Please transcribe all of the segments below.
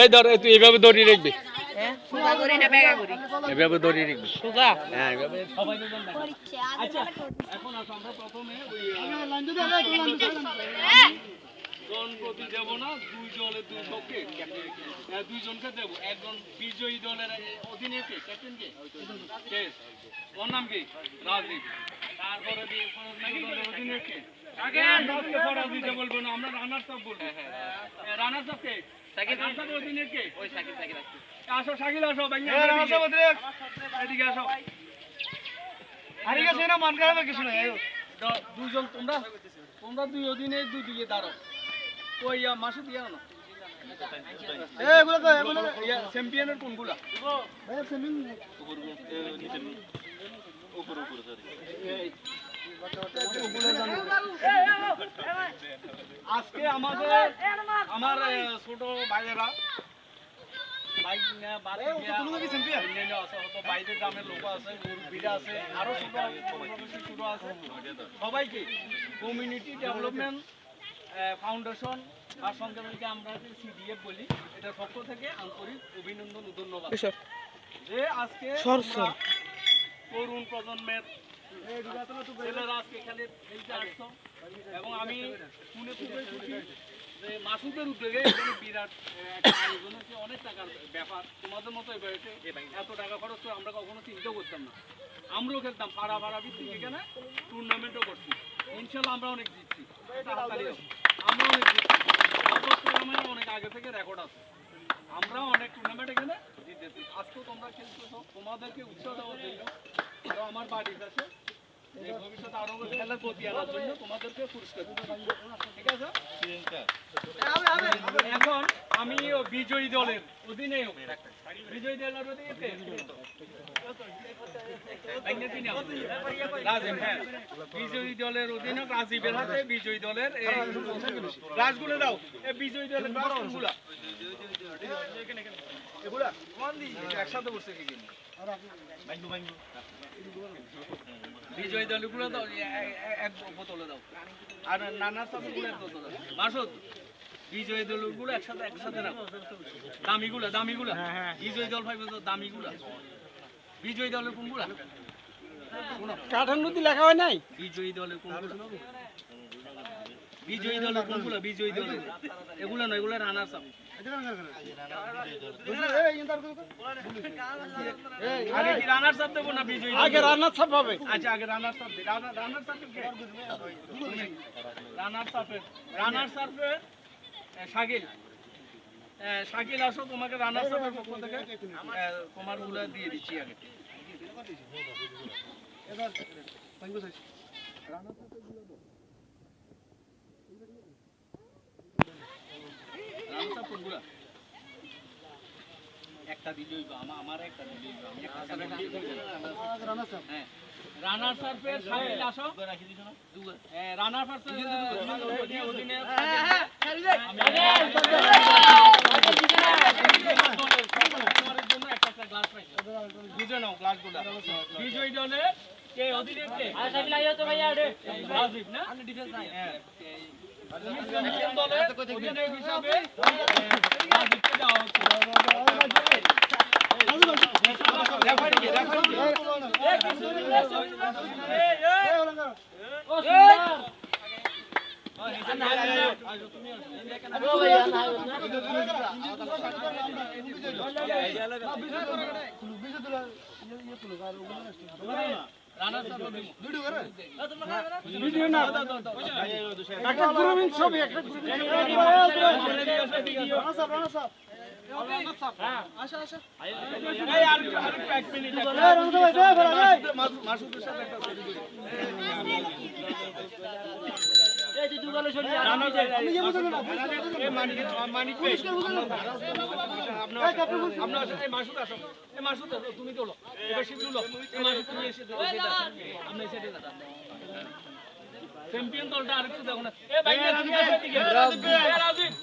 এই ধর তুই এইভাবে দড়ি রাখবি। হ্যাঁ দড়ি রাখবি। হ্যাঁ। আচ্ছা এখন আমরা প্রথমে ওই দেব না দুই দলের দুই পক্ষে হ্যাঁ, দুইজনকে দেব। একজন বিজয়ী দলের অধীনে কে? ক্যাপ্টেন কে? কে ওর নাম কি? রাজদীপ দিয়ে না ওই সাকিব সাকিব আসছে। আসো তোমরা? তোমরা দুই অধীনে দুই দিকে দাঁড়াও। ইয়া মাসুদ না চ্যাম্পিয়নের কোনগুলা? আজকে আমাদের আমার ছোট ভাইয়েরা বাইক নিয়ে বাড়ি অন্যান্য আছে, হয়তো বাইরের গ্রামের লোক আছে মুরব্বীরা আছে আরও ছোট শিশুরা আছে। সবাইকে কমিউনিটি ডেভেলপমেন্ট ফাউন্ডেশন আর সংগঠনকে আমরা সিডিএফ বলি এটার পক্ষ থেকে আন্তরিক অভিনন্দন ধন্যবাদ। যে আজকে তরুণ প্রজন্মের ছেলেরা আজকে এখানে খেলতে আসছো। এবং আমি শুনে খুবই খুশি যে মাসুদের উদ্যোগে এখানে বিরাট আয়োজন হচ্ছে অনেক টাকার ব্যাপার। তোমাদের মতো বয়সে এত টাকা খরচ করে আমরা কখনো চিন্তাও করতাম না। আমরাও খেলতাম, পাড়া পাড়া ভিত্তিক এখানে টুর্নামেন্টও করছি। ইনশাল্লাহ আমরা অনেক জিতছি। আমরা অনেক জিতছি। অনেক আগে থেকে রেকর্ড আছে। আমরাও অনেক টুর্নামেন্ট এখানে জিতেছি। আজকেও তোমরা খেলতেছো তোমাদেরকে উৎসাহ দেওয়ার জন্য আরও আমার বাড়ির কাছে। এই ভবিষ্যতে আরও খেলার প্রতি আনার জন্য তোমাদেরকে পুরস্কার ঠিক আছে? এখন আমি বিজয়ী দলের অধিনায়ক। বিজয়ী দলের অধীনে হ্যাঁ। অধীনক রাজীবের হাতে বিজয়ী দলের রাজগুলো দাও বিজয়ী দলের রাজগুলা এগুলা একসাথে বসে কি? বিজয়ী দলগুলো দাও এক বোতলে দাও আর নানা সাপগুলো এক বোতলে দাও মাসুদ বিজয়ী দলগুলো একসাথে একসাথে রাখো দামিগুলা দামিগুলা? বিজয়ী দল ভাই দামিগুলা। বিজয়ী দলের কোনগুলা? কাঠার নদী লেখা হয় নাই? বিজয়ী দলের কোনগুলা? বিজয়ী দলের কোনগুলা? বিজয়ী দলের। এগুলা নয় এগুলা রানার সাপ। আগে রানার সাপ হবে। আচ্ছা আগে রানার সাপ রানার সাপ রানার সাপের রানার সাপের শাকিল শাকিল আসো তোমাকে রানার সাপের পক্ষ থেকে তোমারগুলা দিয়ে দিচ্ছি আগে? একটা দিলেই আমার একটা দিলেই দিই। হ্যাঁ। রানার সার্ফের শাকিল আসো হ্যাঁ, রানার সার্ফের অধীনে- অধীনে আমি- তোমাদের জন্য একটা একটা গ্লাস পাইছি। বুঝে নাও গ্লাসগুলো। বিজয়ী দলে কে অধীনে কে? এই রাজীব না? হ্যাঁ। তুমি চ্যাম্পিয়ন দলের অধিনায়ক হিসাবে, রাজীবকে দেওয়া হচ্ছে। একটা গ্রুমিং ছবি একটা গ্রুমিং ছবি রানা যে- এই মানিক- তুমি তোলো। এবার শিব তুলো। মাসুদ তুমি এসে এই সাইডে দাঁড়ান। চ্যাম্পিয়ন দলটা আরেকটু দেখো না এ ভাই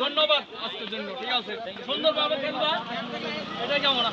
ধন্যবাদ। আজকের জন্য। ঠিক আছে? সুন্দরভাবে খেলবা। এটা কেমন?